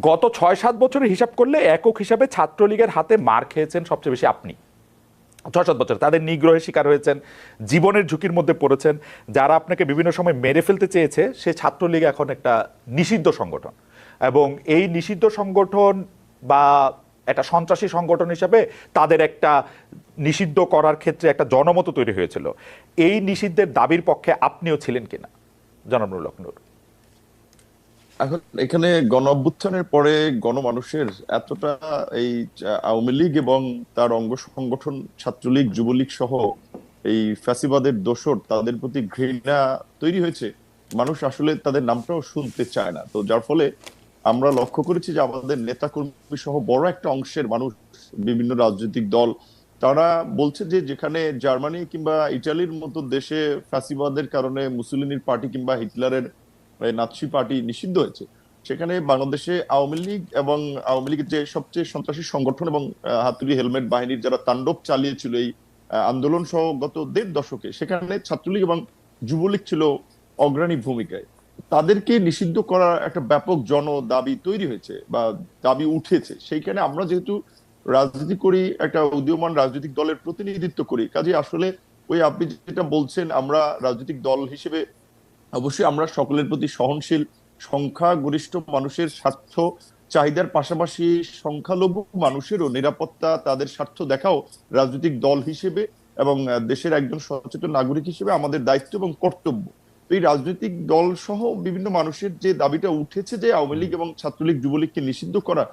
গত ছয় সাত বছরের হিসাব করলে একক হিসাবে ছাত্রলীগের হাতে মার খেয়েছেন সবচেয়ে বেশি আপনি। ছয় সাত বছর তাদের নিগ্রহের শিকার হয়েছেন, জীবনের ঝুঁকির মধ্যে পড়েছেন, যারা আপনাকে বিভিন্ন সময় মেরে ফেলতে চেয়েছে, সে ছাত্রলীগ এখন একটা নিষিদ্ধ সংগঠন। এবং এই নিষিদ্ধ সংগঠন বা একটা সন্ত্রাসী সংগঠন হিসাবে তাদের একটা নিষিদ্ধ করার ক্ষেত্রে একটা জনমত তৈরি হয়েছিল। এই নিষিদ্ধের দাবির পক্ষে আপনিও ছিলেন কিনা? জনাব নুরুল হক নূর। এখন এখানে গণ অভ্যুত্থানের পরে গণমানুষের এতটা এই আওয়ামী লীগ এবং তার অঙ্গ সংগঠন, ছাত্রলীগ, যুবলীগ সহ এই ফ্যাসিবাদের দোসর তাদের প্রতি ঘৃণা তৈরি হয়েছে। মানুষ আসলে তাদের নামটাও শুনতে চায় না। তো যার ফলে আমরা লক্ষ্য করেছি যে আমাদের নেতাকর্মী সহ বড় একটা অংশের মানুষ, বিভিন্ন রাজনৈতিক দল, তারা বলছে যে যেখানে জার্মানি কিংবা ইটালির মতো দেশে ফ্যাসিবাদের কারণে মুসলিনির পার্টি কিংবা হিটলারের নাৎসি পার্টি নিষিদ্ধ হয়েছে। সেখানে বাংলাদেশে আওয়ামী লীগ এবং আওয়ামী লীগের যে সবচেয়ে সন্ত্রাসী সংগঠন এবং হাতুড়ি হেলমেট বাহিনীর যারা তাণ্ডব চালিয়েছিল এই আন্দোলন সহ গত দেড় দশকে, সেখানে ছাত্রলীগ এবং যুবলীগ ছিল অগ্রণী ভূমিকায়। তাদেরকে নিষিদ্ধ করার একটা ব্যাপক জন দাবি তৈরি হয়েছে বা দাবি উঠেছে। সেইখানে আমরা যেহেতু রাজনীতি করি, একটা উদীয়মান রাজনৈতিক দলের প্রতিনিধিত্ব করি কাজে আসলে ওই আপনি যেটা বলছেন, আমরা রাজনৈতিক দল হিসেবে অবশ্যই আমরা সকলের প্রতি সহনশীল, সংখ্যাগরিষ্ঠ মানুষের স্বার্থ, চাহিদার পাশাপাশি সংখ্যালঘু মানুষেরও নিরাপত্তা, তাদের স্বার্থ দেখাও রাজনৈতিক দল হিসেবে এবং দেশের একজন সচেতন নাগরিক হিসেবে আমাদের দায়িত্ব এবং কর্তব্য। তো এই রাজনৈতিক দল সহ বিভিন্ন মানুষের যে দাবিটা উঠেছে যে আওয়ামী লীগ এবং ছাত্রলীগ, যুবলীগকে নিষিদ্ধ করা,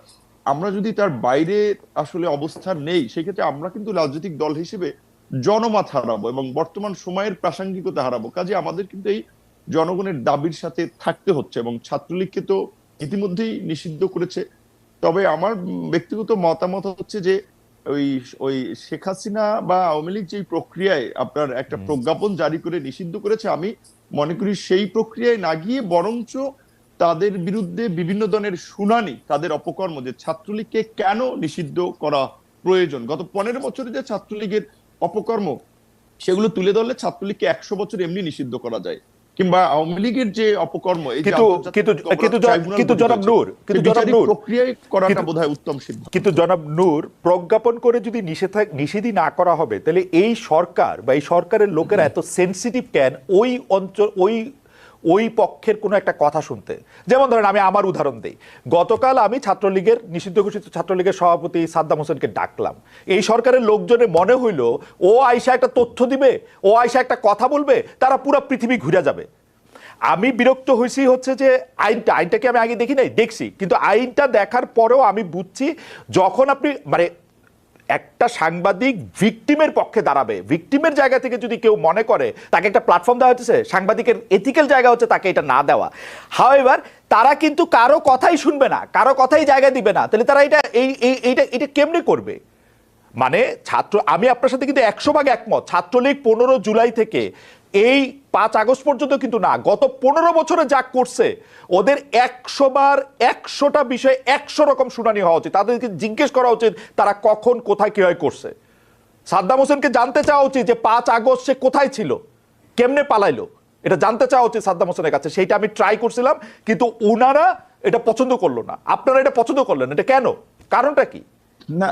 আমরা যদি তার বাইরে আসলে অবস্থান নেই, সেক্ষেত্রে আমরা কিন্তু রাজনৈতিক দল হিসেবে জনমত হারাবো এবং বর্তমান সময়ের প্রাসঙ্গিকতা হারাবো। কাজে আমাদের কিন্তু এই জনগণের দাবির সাথে থাকতে হচ্ছে এবং ছাত্রলীগকে তো ইতিমধ্যেই নিষিদ্ধ করেছে। তবে আমার ব্যক্তিগত মতামত হচ্ছে যে ওই ওই শেখ হাসিনা বা আওয়ামী লীগ যে প্রক্রিয়ায় আপনার একটা প্রজ্ঞাপন জারি করে নিষিদ্ধ করেছে আমি মনে করি সেই প্রক্রিয়ায় না গিয়ে বরঞ্চ তাদের বিরুদ্ধে বিভিন্ন ধরনের শুনানি তাদের অপকর্ম যে ছাত্রলীগকে কেন নিষিদ্ধ করা প্রয়োজন? গত পনেরো বছরে যে ছাত্রলীগের অপকর্ম সেগুলো তুলে ধরলে ছাত্রলীগকে একশো বছর এমনি নিষিদ্ধ করা যায়। কিংবা আওয়ামী লীগের যে অপকর্ম কিন্তু- কিন্তু- জনাব নূর, কিন্তু জনাব নূর, প্রক্রিয়ায় করাটা বোধহয় উত্তম সিদ্ধান্ত। কিন্তু জনাব নূর প্রজ্ঞাপন করে যদি নিষেধা নিষেধই না করা হবে তাহলে এই সরকার বা এই সরকারের লোকেরা এত সেনসিটিভ কেন? ওই অঞ্চল ওই ওই পক্ষের কোনো একটা কথা শুনতে। যেমন ধরেন আমি আমার উদাহরণ দিই। গতকাল আমি ছাত্রলীগের, নিষিদ্ধ ঘোষিত ছাত্রলীগের সভাপতি সাদ্দাম হোসেনকে ডাকলাম। এই সরকারের লোকজনের মনে হইল, ও আয়সা একটা তথ্য দিবে, ও আয়সা একটা কথা বলবে, তারা পুরো পৃথিবী ঘুরে যাবে। আমি বিরক্ত হয়েছি হচ্ছে যে আইনটা আইনটাকে আমি আগে দেখি নাই? দেখছি। কিন্তু আইনটা দেখার পরেও আমি বুঝছি, যখন আপনি মানে একটা সাংবাদিক ভিকটিমের পক্ষে দাঁড়াবে। ভিকটিমের জায়গা থেকে যদি কেউ মনে করে, তাকে একটা প্ল্যাটফর্ম দেওয়া হচ্ছে, সাংবাদিকের এথিক্যাল জায়গা হচ্ছে তাকে এটা না দেওয়া। হাও এবার তারা কিন্তু কারও কথাই শুনবে না, কারও কথাই জায়গা দিবে না। তাহলে তারা এটা, এই, এই- এইটা, এটা কেমনে করবে? মানে ছাত্র, আমি আপনার সাথে কিন্তু একশো ভাগ একমত, ছাত্রলীগ পনেরো জুলাই থেকে এই পাঁচ আগস্ট পর্যন্ত কিন্তু না, গত পনেরো বছরে যা করছে, ওদের একশো বার একশোটা বিষয়ে একশো রকম শুনানি হওয়া উচিত। তাদেরকে জিজ্ঞেস করা উচিত, তারা কখন, কোথায়, কীভাবে করছে। সাদ্দাম হোসেনকে জানতে চাওয়া উচিত যে পাঁচ আগস্ট সে কোথায় ছিল, কেমনে পালাইলো। এটা জানতে চাওয়া উচিত সাদ্দাম হোসেনের কাছে। সেইটা আমি ট্রাই করছিলাম, কিন্তু ওনারা এটা পছন্দ করল না। আপনারা এটা পছন্দ করলেন এটা কেন? কারণটা কি? না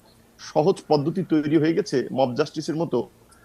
সহজ পদ্ধতি তৈরি হয়ে গেছে মব জাস্টিসের মতো।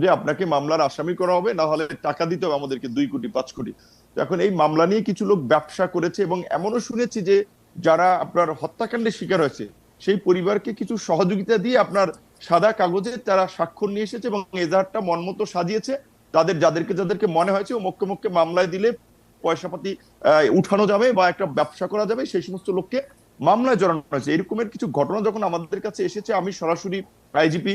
যে আপনাকে মামলার আসামি করা হবে, না হলে টাকা দিতে হবে আমাদেরকে দুই কোটি, পাঁচ কোটি। এখন এই মামলা নিয়ে কিছু লোক ব্যবসা করেছে এবং এমনও শুনেছি যে যারা আপনার হত্যাকাণ্ডের শিকার হয়েছে, সেই পরিবারকে কিছু সহযোগিতা দিয়ে আপনার সাদা কাগজে তারা স্বাক্ষর নিয়ে এসেছে এবং এজাহারটা মনমতো সাজিয়েছে। তাদের, যাদেরকে যাদেরকে মনে হয়েছে ও মক্কে মক্কে মামলায় দিলে পয়সাপাতি উঠানো যাবে বা একটা ব্যবসা করা যাবে, সেই সমস্ত লোককে মামলায় জড়ানো হয়েছে। এরকমের কিছু ঘটনা যখন আমাদের কাছে এসেছে, আমি সরাসরি আইজিপি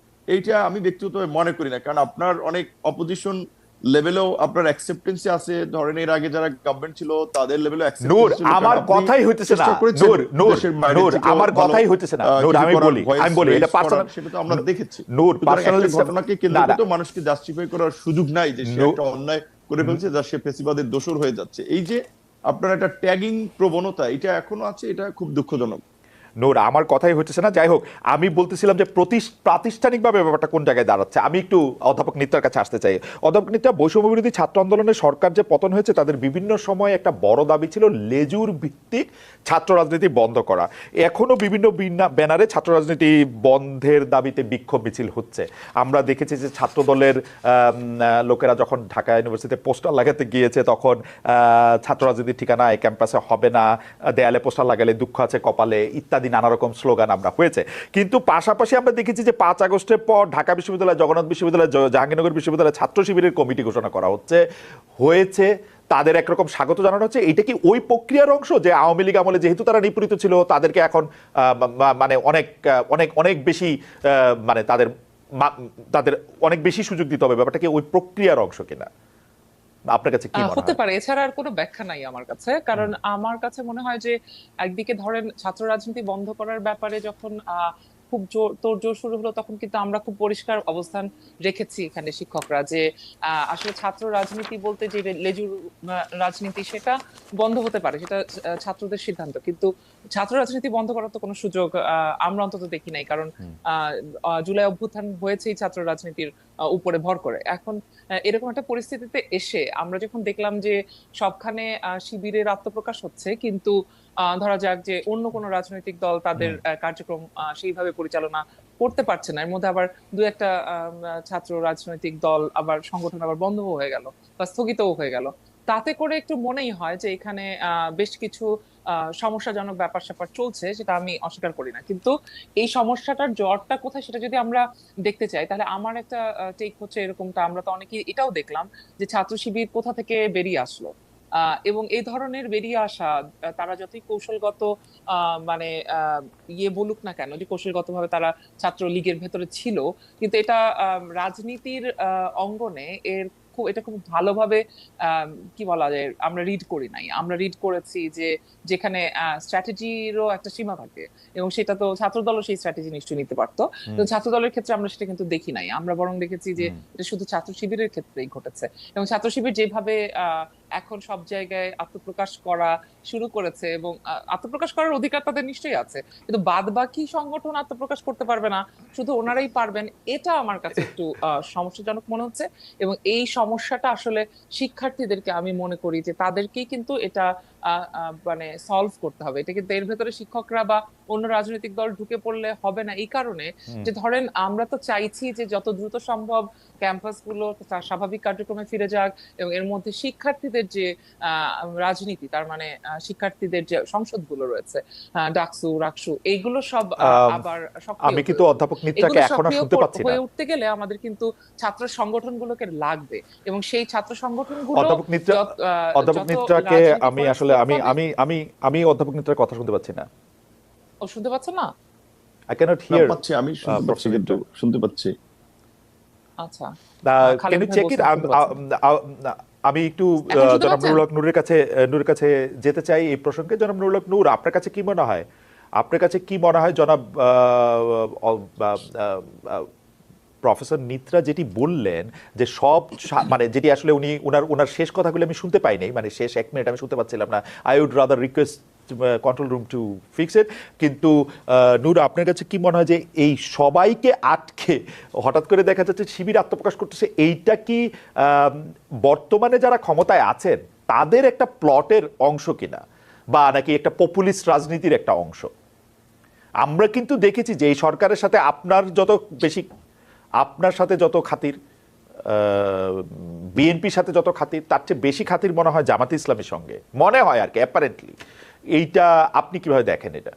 এইটা আমি ব্যক্তিগতভাবে মনে করি না। কারণ আপনার অনেক অপোজিশন লেভেলেও আপনার অ্যাকসেপ্টেন্সি আছে। ধরেন এর আগে যারা গভর্নমেন্ট ছিল তাদের লেভেলেও নূর আমার কথাই হইতেছে না। নূর নূর নূর আমার কথাই হইতেছে না। নূর আমি বলি আমি বলি এটা পার্সোনাল সেটা তো আমরা দেখেছি। নূর পার্সোনাল ঘটনাকে কেন্দ্র করে তো মানুষকে জাস্টিফাই করার সুযোগ নাই যে সে. একটা অন্যায় করে ফেলছে যা সে ফেসিবাদের দোষর হয়ে যাচ্ছে। এই যে আপনার একটা ট্যাগিং প্রবণতা এটা এখনও আছে এটা খুব দুঃখজনক। নূর আমার কথাই হচ্ছে না। যাই হোক, আমি বলতেছিলাম যে প্রাতিষ্ঠানিকভাবে ব্যাপারটা কোন জায়গায় দাঁড়াচ্ছে, আমি একটু অধ্যাপক নিত্যার কাছে আসতে চাই। অধ্যাপক নিত্যা, বৈষম্য বিরোধী ছাত্র আন্দোলনে সরকার যে পতন হয়েছে, তাদের বিভিন্ন সময় একটা বড় দাবি ছিল লেজুর ভিত্তিক ছাত্র রাজনীতি বন্ধ করা। এখনও বিভিন্ন ব্যানারে ছাত্র রাজনীতি বন্ধের দাবিতে বিক্ষোভ মিছিল হচ্ছে। আমরা দেখেছি যে ছাত্র দলের লোকেরা যখন ঢাকা ইউনিভার্সিটিতে পোস্টার লাগাতে গিয়েছে, তখন ছাত্র রাজনীতির ঠিকানা ক্যাম্পাসে হবে না, দেয়ালে পোস্টার লাগালে দুঃখ আছে কপালে, ইত্যাদি। নানা রকম স্লোগান আমরা হয়েছে। কিন্তু পাশাপাশি আমরা দেখেছি যে পাঁচ আগস্টের পর ঢাকা বিশ্ববিদ্যালয়, জগন্নাথ বিশ্ববিদ্যালয় জাহাঙ্গীরনগর বিশ্ববিদ্যালয় ছাত্র শিবিরের কমিটি ঘোষণা করা হচ্ছে, হয়েছে। তাদের একরকম স্বাগত জানানো হচ্ছে। এটা কি ওই প্রক্রিয়ার অংশ যে আওয়ামী লীগ আমলে যেহেতু তারা নিপীড়িত ছিল, তাদেরকে এখন মানে অনেক অনেক অনেক বেশি মানে তাদের তাদের অনেক বেশি সুযোগ দিতে হবে। ব্যাপারটা কি ওই প্রক্রিয়ার অংশ কিনা? আপনার কাছে কি মনে হতে পারে। এছাড়া আর কোনো ব্যাখ্যা নাই আমার কাছে। কারণ আমার কাছে মনে হয় যে একদিকে ধরেন ছাত্র রাজনীতি বন্ধ করার ব্যাপারে যখন খুব জোর তোড়জোড় শুরু হলো তখন কিন্তু আমরা খুব পরিষ্কার অবস্থান রেখেছি এখানে শিক্ষকরা যে আসলে ছাত্র রাজনীতি বলতে যে লেজুর রাজনীতি সেটা বন্ধ হতে পারে। সেটা ছাত্রদের সিদ্ধান্ত। কিন্তু ছাত্র রাজনীতি বন্ধ করার তো কোনো সুযোগ আহ, আমরা অন্তত দেখি নাই। কারণ জুলাই অভ্যুত্থান হয়েছেই ছাত্র রাজনীতির উপরে ভর করে। এখন এরকম একটা পরিস্থিতিতে এসে আমরা যখন দেখলাম যে সবখানে শিবিরের আত্মপ্রকাশ হচ্ছে কিন্তু আহ, ধরা যাক যে অন্য কোনো রাজনৈতিক দল তাদের কার্যক্রম আহ, সেইভাবে পরিচালনা করতে পারছে না। এর মধ্যে আবার দু একটা আহ, ছাত্র রাজনৈতিক দল আবার সংগঠন আবার বন্ধ হয়ে গেল বা স্থগিতও হয়ে গেল। তাতে করে একটু মনেই হয় যে এখানে বেশ কিছু সমস্যাজনক ব্যাপার স্যাপার চলছে, সেটা আমি অস্বীকার করি না। কিন্তু এই সমস্যাটার জ্বরটা কোথায় সেটা যদি আমরা দেখতে চাই, তাহলে আমার একটা টেক হচ্ছে এরকমটা। আমরা তো অনেকেই এটাও দেখলাম যে ছাত্র শিবির কোথা থেকে বেরিয়ে আসলো। এবং এই ধরনের বেরিয়ে আসা তারা যতই কৌশলগত মানে ইয়ে বলুক না কেন, যে কৌশলগতভাবে তারা ছাত্র লীগের ভেতরে ছিল, কিন্তু এটা রাজনীতির অঙ্গনে এর খুব এটা খুব ভালোভাবে কি বলা যায় আমরা রিড করি নাই। আমরা রিড করেছি যে যেখানে স্ট্র্যাটেজিরও একটা সীমা থাকে এবং সেটা তো ছাত্রদলও সেই স্ট্র্যাটেজি নিশ্চয়ই নিতে পারতো। তো ছাত্র দলের ক্ষেত্রে আমরা সেটা কিন্তু দেখি নাই। আমরা বরং দেখেছি যে এটা শুধু ছাত্র শিবিরের ক্ষেত্রেই ঘটেছে। এবং ছাত্র শিবির যেভাবে আহ, এখন সব জায়গায় আত্মপ্রকাশ করা শুরু করেছে এবং আত্মপ্রকাশ করার অধিকার তাদের নিশ্চয়ই আছে। কিন্তু বাদ বাকি সংগঠন আত্মপ্রকাশ করতে পারবে না শুধু ওনারাই পারবেন এটা আমার কাছে একটু সমস্যাজনক মনে হচ্ছে এবং এই সমস্যাটা আসলে শিক্ষার্থীদেরকে আমি মনে করি যে তাদেরকেই কিন্তু এটা মানে সলভ করতে হবে। এটা কিন্তু এর ভেতরে শিক্ষকরা বা অন্য রাজনৈতিক দল ঢুকে পড়লে হবে না। এই কারণে যে ধরেন আমরা তো চাইছি যে যত দ্রুত সম্ভব ক্যাম্পাসগুলো তার স্বাভাবিক কার্যক্রমে ফিরে যাক এবং এর মধ্যে শিক্ষার্থীদের যে আহ, রাজনীতি তার মানে শিক্ষার্থীদের যে সংসদগুলো রয়েছে ডাকসু রাকসু এইগুলো সব আবার আমি কিন্তু অধ্যাপক। নিত্রাকে এখনও সক্রিয় শুনতে পাচ্ছি না। হয়ে উঠতে গেলে আমাদের কিন্তু ছাত্র সংগঠনগুলোকে লাগবে এবং সেই ছাত্র সংগঠনগুলো অধ্যাপক নিত্রা অধ্যাপক নিত্রাকে আমি আসলে আমি আমি আমি আমি অধ্যাপক নিত্রার কথা শুনতে পাচ্ছি না। ও শুনতে পাচ্ছ না? আই ক্যানট না, হিয়ার পাচ্ছি আমি শুনতে পাচ্ছি কিন্তু শুনতে পাচ্ছি। আচ্ছা। ক্যান ইউ চেক ইট পাচ্ছেন। আমি একটু জনাব নুরুল হক নূরের কাছে নূরের কাছে যেতে চাই এই প্রসঙ্গে। জনাব নুরুল হক নূর আপনার কাছে কি মনে হয়? আপনার কাছে কি মনে হয় জনাব প্রফেসর নিত্রা যেটি বললেন যে সব মানে যেটি আসলে উনি ওনার ওনার শেষ কথাগুলো আমি শুনতে পাইনি মানে শেষ এক মিনিট আমি শুনতে পাচ্ছিলাম না। I would rather request control room to fix it কিন্তু নূর, আপনার কাছে কি মনে হয় যে এই সবাইকে আটকে হঠাৎ করে দেখা যাচ্ছে শিবির আত্মপ্রকাশ করতেছে, এইটা কি বর্তমানে যারা ক্ষমতায় আছেন, তাদের একটা প্লটের অংশ কিনা? বা নাকি একটা পপুলিস্ট রাজনীতির একটা অংশ? আমরা কিন্তু দেখেছি যে এই সরকারের সাথে আপনার যত বেশি, আপনার সাথে যত খাতির বিএনপির সাথে যত খাতির, তার চেয়ে বেশি খাতির মনে হয় জামাত ইসলামের সঙ্গে। মনে হয় আর কি অ্যাপারেন্টলি এইটা আপনি কীভাবে দেখেন এটা?